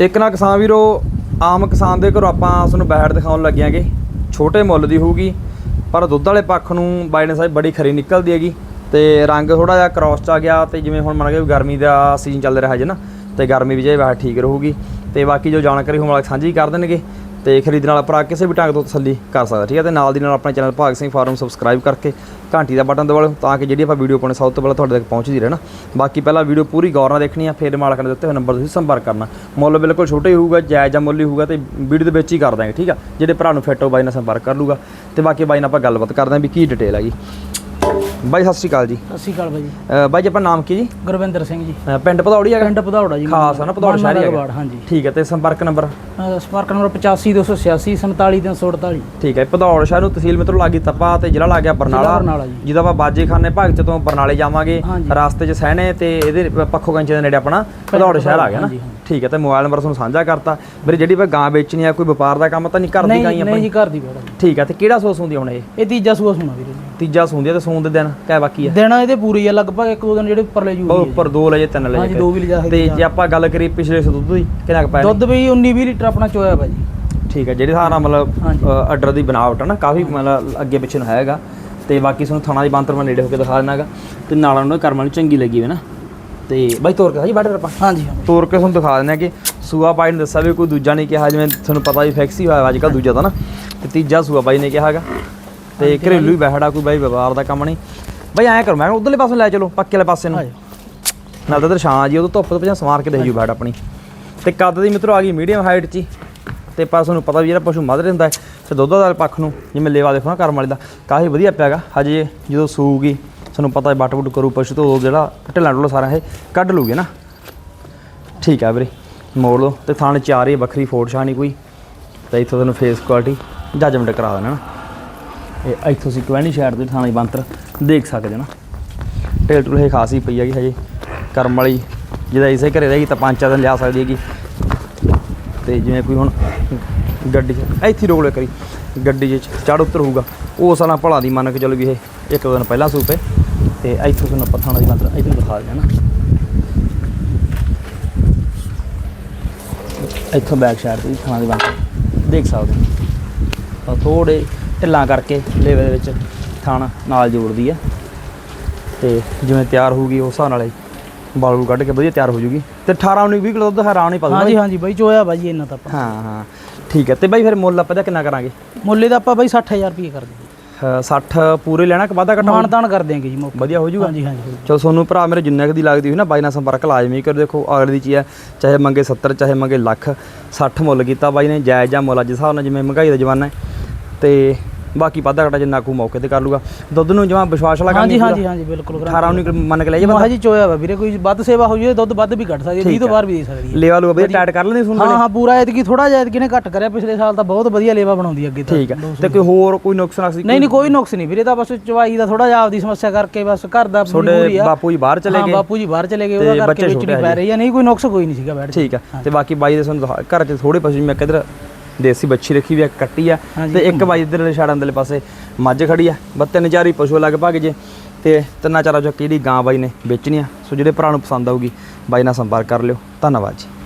ਇੱਕ ਨਾ ਕਿਸਾਨ ਵੀਰੋ, ਆਮ ਕਿਸਾਨ ਦੇ ਘਰੋਂ ਆਪਾਂ ਤੁਹਾਨੂੰ ਬੈੜ ਦਿਖਾਉਣ ਲੱਗਿਆਂਗੇ ਛੋਟੇ ਮੁੱਲ ਦੀ ਹੋਊਗੀ, ਪਰ ਦੁੱਧ ਵਾਲੇ ਪੱਖ ਨੂੰ ਬਾਈ ਨੇ ਸਾਹਿਬ ਬੜੀ ਖਰੀ ਨਿਕਲਦੀ ਹੈਗੀ ਤੇ ਰੰਗ ਥੋੜਾ ਜਿਹਾ ਕ੍ਰਾਸ ਚ ਆ ਗਿਆ ਤੇ ਜਿਵੇਂ ਹੁਣ ਮੰਨ ਕੇ ਵੀ ਗਰਮੀ ਦਾ ਸੀਜ਼ਨ ਚੱਲ ਰਿਹਾ ਹੈ ਨਾ, ਤੇ ਗਰਮੀ ਵੀ ਜੇ ਬਾਹਰ ਠੀਕ ਰਹੂਗੀ। ਤੇ ਬਾਕੀ ਜੋ ਜਾਣਕਾਰੀ ਹੋਣ ਵਾਲਾ ਸਾਂਝੀ ਕਰ ਦੇਣਗੇ। ਤੇ ਖਰੀਦਣ ਵਾਲਾ ਭਰਾ ਕਿਸੇ ਵੀ ਢੰਗ ਤੋਂ ਤਸੱਲੀ ਕਰ ਸਕਦਾ, ਠੀਕ ਹੈ? ਤੇ ਨਾਲ ਦੀ ਨਾਲ ਆਪਣੇ ਚੈਨਲ ਭਾਗ ਸਿੰਘ ਫਾਰਮ ਸਬਸਕ੍ਰਾਈਬ ਕਰਕੇ ਘੰਟੀ ਦਾ ਬਟਨ ਦਬਾ ਲਓ ਤਾਂ ਕਿ ਜਿਹੜੀ ਆਪਾਂ ਵੀਡੀਓ ਪਾਉਣੇ ਸਭ ਤੋਂ ਪਹਿਲਾਂ ਤੁਹਾਡੇ ਤੱਕ ਪਹੁੰਚਦੀ ਰਹਿਣਾ ਬਾਕੀ ਪਹਿਲਾਂ ਵੀਡੀਓ ਪੂਰੀ ਗੌਰ ਨਾਲ ਦੇਖਣੀ ਆ, ਫਿਰ ਮਾਲਕ ਨੇ ਦਿੱਤੇ ਹੋਏ ਨੰਬਰ ਤੁਸੀਂ ਸੰਪਰਕ ਕਰਨਾ। ਮੁੱਲ ਬਿਲਕੁਲ ਛੋਟਾ ਹੀ ਹੋਊਗਾ, ਜਾਇਜ਼ ਜਾਂ ਮੁੱਲ ਹੀ ਹੋਊਗਾ ਤੇ ਵੀਡੀਓ ਦੇ ਵਿੱਚ ਹੀ ਕਰ ਦਾਂਗੇ ਠੀਕ ਆ? ਜਿਹੜੇ ਭਰਾ ਨੂੰ ਫਿੱਟ ਹੋ, ਬਾਈ ਨਾਲ ਸੰਪਰਕ ਕਰ ਲੂਗਾ ਤੇ ਬਾਕੀ ਬਾਈ ਨਾਲ ਆਪਾਂ ਗੱਲਬਾਤ ਕਰਦੇ ਆਂ ਵੀ ਕੀ ਡਿਟੇਲ ਹੈਗੀ ਬਾਈ ਸਤਿ ਸ਼੍ਰੀ ਅਕਾਲ ਜੀ। ਸਤਿ ਸ਼੍ਰੀ ਅਕਾਲ ਬਾਈ ਜੀ। ਅ, ਬਾਈ ਜੀ ਆਪਣਾ ਨਾਮ ਕੀ ਜੀ? ਗੁਰਵਿੰਦਰ ਸਿੰਘ ਜੀ। ਅ, ਪਿੰਡ ਭਦੌੜੀ ਹੈਗਾ? ਪਿੰਡ ਪਧੌੜਾ ਜੀ ਖਾਸ ਹੈ ਨਾ ਭਦੌੜ ਸ਼ਹਿਰ ਹੀ ਹੈਗਾ। ਹੈਗਾ ਹਾਂਜੀ। ਠੀਕ ਹੈ ਤੇ ਸੰਪਰਕ ਨੰਬਰ? ਅਹ ਸੰਪਰਕ ਨੰਬਰ 85286 47348 ਠੀਕ ਹੈ ਭਦੌੜ ਸ਼ਹਿਰ ਨੂੰ ਤਹਿਸੀਲ ਮਿੱਤਰੋਂ ਲਾਗੀ ਤੱਪਾ ਤੇ ਜ਼ਿਲ੍ਹਾ ਲੱਗ ਗਿਆ ਬਰਨਾਲਾ। ਬਰਨਾਲਾ ਜੀ। ਜਿਹਦਾ ਆਪਾਂ ਬਾਜੇਖਾਨੇ ਭਗਤ ਤੋਂ ਬਰਨਾਲੇ ਜਾਵਾਂਗੇ। ਹਾਂਜੀ। ਰਾਸਤੇ 'ਚ ਸਹਿਣੇ ਤੇ ਇਹਦੇ ਪੱਖੋ ਕੰਚੇ ਦੇ ਨੇੜੇ ਆਪਣਾ ਭਦੌੜ ਸ਼ਹਿਰ ਆ ਗਿਆ ਨਾ। ਹਾਂਜੀ। ਠੀਕ ਹੈ ਤੇ ਮੋਬਾਈਲ ਨੰਬਰ ਤੁਹਾਨੂੰ ਸਾਂਝਾ ਕਰਤਾ। ਵੀਰੇ ਜਿਹੜੀ ਆਪਾਂ ਗਾਂ ਵੇਚਣੀ ਆ ਕੋਈ ਵਪਾਰ ਦਾ ਕੰਮ ਤਾਂ ਨਹੀਂ ਕਰਦੀ ਗਾਈ ਨਹੀਂ ਨਹੀਂ ਆਪਣੀ ਜੀ ਘਰ ਦੀ ਬੇੜਾ ਠੀਕ ਹੈ ਤੇ ਕਿਹੜਾ ਸੋਸ ਹੁੰਦੀ ਆ ਹੁਣ ਇਹ? ਇਹ ਤੀਜਾ ਸੂਆ ਸੁਣਾ ਵੀਰੇ ਜੀ। ਤੀਜਾ ਸੂੰਦੀ ਆ ਤੇ ਸੂਣ ਦੇ ਦਿਨ ਕਹਿ ਬਾਕੀ ਆ? ਦਿਨ ਇਹਦੇ ਪੂਰੀ ਆ ਲਗਭਗ ਇੱਕ ਦੋ ਦਿਨ ਜਿਹੜੇ ਉੱਪਰਲੇ ਜੂ ਉਹ ਉੱਪਰ ਦੋ ਲੈ ਜੇ ਤਿੰਨ ਲੈ ਹਾਂਜੀ, ਜੇ ਦੋ ਵੀ ਲਿਜਾ ਤੇ ਜੇ ਆਪਾਂ ਗੱਲ ਕਰੀਏ ਪਿਛਲੇ ਸੇ ਦੁੱਧ ਦੀ ਕਿੰਨਾ ਕੁ ਪਾਇਆ ਦੁੱਧ ਵੀ 19 20 ਲੀਟਰ ਆਪਣਾ ਚੋਇਆ ਭਾਜੀ ਠੀਕ ਹੈ ਜਿਹੜੇ ਨਾਲ ਮਤਲਬ ਹਾਂਜੀ। ਆਰਡਰ ਦੀ ਬਣਾਵਟ ਹੈ ਨਾ ਕਾਫੀ ਮਤਲਬ ਅੱਗੇ ਪਿੱਛੇ ਨੂੰ ਹੈਗਾ। ਤੇ ਬਾਕੀ ਤੁਹਾਨੂੰ ਥਣਾ ਦੀ ਬੰਤਰ ਮੈਂ ਨੇੜੇ ਹੋ ਕੇ ਦਿਖਾ ਦਿੰਨਾਗਾ ਤੇ ਨਾਲ ਉਹਨਾਂ ਦੇ ਕਰਮ ਵਾਲੀ ਚੰਗੀ ਲੱਗੀ ਹੋਈ ਨਾ। ਤੇ ਬਾਈ ਤੋਰ ਕੇ ਜੀ ਬਾੜੇ ਆਪਾਂ। ਹਾਂਜੀ ਹਾਂਜੀ। ਤੋਰ ਕੇ ਤੁਹਾਨੂੰ ਦਿਖਾ ਦਿੰਦੇ ਆ ਕਿ ਸੂਆ ਬਾਈ ਨੇ ਦੱਸਿਆ ਵੀ ਕੋਈ ਦੂਜਾ ਨਹੀਂ ਕਿਹਾ ਜਿਵੇਂ ਤੁਹਾਨੂੰ ਪਤਾ ਵੀ ਫਿਕਸ ਹੀ ਹੋਇਆ ਅੱਜ ਕੱਲ੍ਹ ਦੂਜਾ ਤਾਂ ਨਾ। ਤੇ ਤੀਜਾ ਸੂਆ ਬਾਈ ਨੇ ਕਿਹਾ ਹੈਗਾ ਤੇ ਘਰੇਲੂ ਹੀ ਬੈਠਾ ਕੋਈ ਬਾਈ ਵਪਾਰ ਦਾ ਕੰਮ ਨਹੀਂ। ਬਾਈ ਐਂ ਕਰੋ ਮੈਂ ਉਧਰਲੇ ਪਾਸੋਂ ਲੈ ਚਲੋ ਪੱਕੇ ਵਾਲੇ ਪਾਸੇ ਨੂੰ। ਨਾਲ ਤਾਂ ਛਾਂ ਜੀ ਉਹ ਧੁੱਪ ਤੋਂ ਪਿਛਾ ਸਮਾਰ ਕੇ ਦੇਖ ਜੂ ਬੈਠ ਆਪਣੀ। ਤੇ ਕੱਦ ਦੀ ਮਿੱਤਰੋ ਆ ਗਈ ਮੀਡੀਅਮ ਹਾਈਟ 'ਚ। ਤੇ ਪਰ ਤੁਹਾਨੂੰ ਪਤਾ ਵੀ ਜਿਹੜਾ ਪਸ਼ੂ ਮੱਧ ਰਹਿੰਦਾ ਹੈ ਤੇ ਦੁੱਧ ਦਾ ਪੱਖ ਨੂੰ ਜਿਵੇਂ ਲੇਵਾ ਦੇਖੋ ਨਾ ਕਰਮ ਵਾਲੀ ਦਾ ਕਾਫੀ ਵਧੀਆ ਪਿਆਗਾ ਹਜੇ ਜਦੋਂ ਸੂਗੀ ਤੁਹਾਨੂੰ ਪਤਾ ਹੈ ਬੱਟ ਬੁੱਟ ਕਰੂ ਪਸ਼ੂ ਤੋਂ ਜਿਹੜਾ ਢਿੱਲਾ ਢੁੱਲਾ ਸਾਰਾ ਇਹ ਕੱਢ ਲੂਗੇ ਨਾ। ਠੀਕ ਆ ਵੀਰੇ ਮੋੜ ਲਓ। ਤੇ ਥਾਣ ਚਾਰ ਹੀ ਵੱਖਰੀ ਫੋੜ ਛਾਣੀ ਕੋਈ। ਤੇ ਇੱਥੋਂ ਤੁਹਾਨੂੰ ਫੇਸ ਕੁਆਲਿਟੀ ਜੱਜਮੈਂਟ ਕਰਾ ਦੇਣਾ ਨਾ। ਇਹ ਇੱਥੋਂ ਸੀ ਕਵੈਣੀ ਸ਼ਹਿਰ ਦੇ ਥਾਣੇ ਬੰਤਰ ਦੇਖ ਸਕਦੇ ਨਾ। ਢੇਲ ਟੁਲ ਇਹ ਖਾਸੀ ਪਈ ਹੈਗੀ ਹਜੇ, ਕਰਮ ਵਾਲੀ, ਜਿਹਦਾ ਇਸੇ ਘਰੇ ਰਹੇਗੀ ਤਾਂ ਪੰਜ ਚਾਰ ਦਿਨ ਲਿਆ ਸਕਦੀ ਹੈਗੀ। ਤੇ ਜਿਵੇਂ ਕੋਈ ਹੁਣ ਗੱਡੀ 'ਚ, ਇੱਥੇ ਰੋਕ ਲਿਆ ਕਰੀ, ਗੱਡੀ 'ਚ ਚੜ ਉਤਰ ਹੋਊਗਾ। ਉਹ ਸਾਲਾਂ ਭਲਾ ਦੀ ਮੰਨ ਕੇ ਚੱਲ ਵੀ ਇਹ ਇੱਕ ਦਿਨ ਪਹਿਲਾਂ ਸੂਪੇ ਤੇ ਇੱਥੋਂ ਤੁਹਾਨੂੰ ਪੱਥਾਂ ਦੀ ਮੰਤਰ ਇੱਥੇ ਦਿਖਾ ਦਿੰਦੇ ਨਾ। ਇੱਥੋਂ ਬੈਕ ਸਾਈਡ ਤੇ ਥਾਣਾ ਦੀ ਮੰਤਰ ਦੇਖ ਸਕਦੇ ਹੋ। ਥੋੜੇ ਢਿੱਲਾਂ ਕਰਕੇ ਲੇਵੇ ਦੇ ਵਿੱਚ ਥਾਣਾ ਨਾਲ ਜੋੜਦੀ ਆ। ਤੇ ਜਿਵੇਂ ਤਿਆਰ ਹੋਊਗੀ ਉਸ ਹਿਸਾਬ ਨਾਲ ਬਾਲੂ ਕੱਢ ਕੇ ਵਧੀਆ ਤਿਆਰ ਹੋ ਜੂਗੀ। ਤੇ 18 19 20 ਕਿਲੋ ਦੁੱਧ ਹੈਰਾਨ ਹੀ ਪਾ ਹਾਂਜੀ ਹਾਂਜੀ ਬਾਈ ਚੋਇਆ ਬਾਜੀ ਇਹਨਾਂ ਤਾਂ ਆਪਾਂ। ਹਾਂ ਹਾਂ। ਠੀਕ ਹੈ। ਤੇ ਬਾਈ ਫਿਰ ਮੁੱਲ ਆਪਾਂ ਦਾ ਕਿੰਨਾ ਕਰਾਂਗੇ? ਮੁੱਲੇ ਦਾ ਆਪਾਂ ਬਾਈ 60000 ਰੁਪਏ ਕਰ ਦਿੰਦੇ ਅਹ 60 ਪੂਰੇ ਲੈਣਾ ਕਿ ਵਾਧਾ ਘਟਾ ਮਾਨ ਤਾਨ ਕਰ ਦਿਆਂਗੇ ਜੀ ਮੌਕੇ। ਵਧੀਆ ਹੋ ਜੂਗਾ। ਹਾਂਜੀ ਹਾਂਜੀ ਚਲੋ ਤੁਹਾਨੂੰ ਭਰਾ ਮੇਰੇ ਜਿੰਨੇ ਕੁ ਦੀ ਲੱਗਦੀ ਹੋਈ ਨਾ ਬਾਈ ਨਾਲ ਸੰਪਰਕ ਲਾਜ਼ਮੀ ਕਰੋ ਦੇਖੋ। ਅਗਲੇ ਦੀ ਚੀਜ਼ ਹੈ ਚਾਹੇ ਮੰਗੇ 70 ਚਾਹੇ ਮੰਗੇ ਲੱਖ 60 ਮੁੱਲ ਕੀਤਾ ਬਾਈ ਨੇ ਜਾਇਜ਼ ਜਾਂ ਮੁੱਲ ਅੱਜ ਹਿਸਾਬ ਨਾਲ ਜਿਵੇਂ ਮਹਿੰਗਾਈ ਦਾ ਜ਼ਮਾਨਾ ਹੈ। ਤੇ ਬਾਕੀ ਵਾਧਾ ਘਟਾ ਜਿੰਨਾ ਕੋ ਮੌਕੇ ਤੇ ਕਰ ਲੂਗਾ। ਦੁੱਧ ਨੂੰ ਜਮਾ ਵਿਸ਼ਵਾਸ ਵਾਲਾ ਕੰਮ ਹਾਂਜੀ ਨਹੀਂ ਹਾਂਜੀ ਹਾਂਜੀ ਬਿਲਕੁਲ 18 19 ਮੰਨ ਕੇ ਲੈ ਜਾ ਬੰਦਾ। ਹਾਂਜੀ ਚੋਇਆ ਵਾ ਵੀਰੇ ਕੋਈ ਵੱਧ ਸੇਵਾ ਹੋ ਜਾਏ ਦੁੱਧ ਵੱਧ ਵੀ ਕੱਢ ਸਕਦੀ ਹੈ 20 ਤੋਂ ਬਾਹਰ ਵੀ ਦੇ ਸਕਦੀ ਹੈ। ਲੇਵਾ ਲੂ ਵਧੀਆ ਟਾਈਟ ਕਰ ਲੈਂਦੇ ਸੁਣ ਹਾਂ ਹਾਂ ਪੂਰਾ ਐਤਕੀ ਥੋੜਾ ਜਿਹਾ ਐਤਕੀ ਨੇ ਘੱਟ ਕਰਿਆ ਪਿਛਲੇ ਸਾਲ ਤਾਂ ਬਹੁਤ ਵਧੀਆ ਲੇਵਾ ਬਣਾਉਂਦੀ ਅੱਗੇ ਤਾਂ। ਠੀਕ ਹੈ। ਤੇ ਕੋਈ ਹੋਰ ਕੋਈ ਨੁਕਸ ਨਾ ਸੀ? ਨਹੀਂ ਨਹੀਂ ਕੋਈ ਨੁਕਸ ਨਹੀਂ ਵੀਰੇ ਤਾਂ ਬਸ ਚਵਾਈ ਦਾ ਥੋੜਾ ਜਿਹਾ ਆਪਦੀ ਸਮੱਸਿਆ ਕਰਕੇ ਬਸ ਘਰ ਦਾ ਮਜਬੂਰੀ ਆ। ਬਾਪੂ ਜੀ ਬਾਹਰ ਚਲੇ ਹਾਂ ਗਏ। ਬਾਪੂ ਜੀ ਬਾਹਰ ਚਲੇ ਗਏ ਉਹਦਾ ਕਰਕੇ ਛੋਟੇ ਵੇਚਣੀ ਪੈ ਰਹੀ ਆ। ਨਹੀਂ ਕੋਈ ਨੁਕਸ ਕੋਈ ਨਹੀਂ ਸੀਗਾ ਬੈਠ ਠੀਕ ਹੈ। ਤੇ ਬਾਕੀ ਬਾਈ ਦੇ ਸਾਨੂੰ ਦਿਖਾ- ਘਰ 'ਚ ਥੋੜੇ ਪਸ਼ੂ ਮੈਂ ਕਿਧਰ ਦੇਸੀ ਬੱਚੀ ਰੱਖੀ ਵੀ ਆ ਕੱਟੀ ਆ ਤੇ ਇੱਕ ਬਾਈ ਇਧਰਲੇ ਛਾੜਾਂ ਦੇ ਪਾਸੇ ਮੱਝ ਖੜੀ ਆ। ਬਸ ਤਿੰਨ ਚਾਰ ਹੀ ਪਸ਼ੂ ਲਗਭਗ ਜੇ। ਤੇ ਤਿੰਨਾਂ ਚਾਰਾਂ ਚੋਂ ਕਿਹੜੀ ਗਾਂ ਬਾਈ ਨੇ ਵੇਚਣੀ ਆ ਸੋ ਜਿਹੜੇ ਭਰਾ ਨੂੰ ਪਸੰਦ ਆਊਗੀ ਬਾਈ ਨਾਲ ਸੰਪਰਕ ਕਰ ਲਿਓ। ਧੰਨਵਾਦ ਜੀ।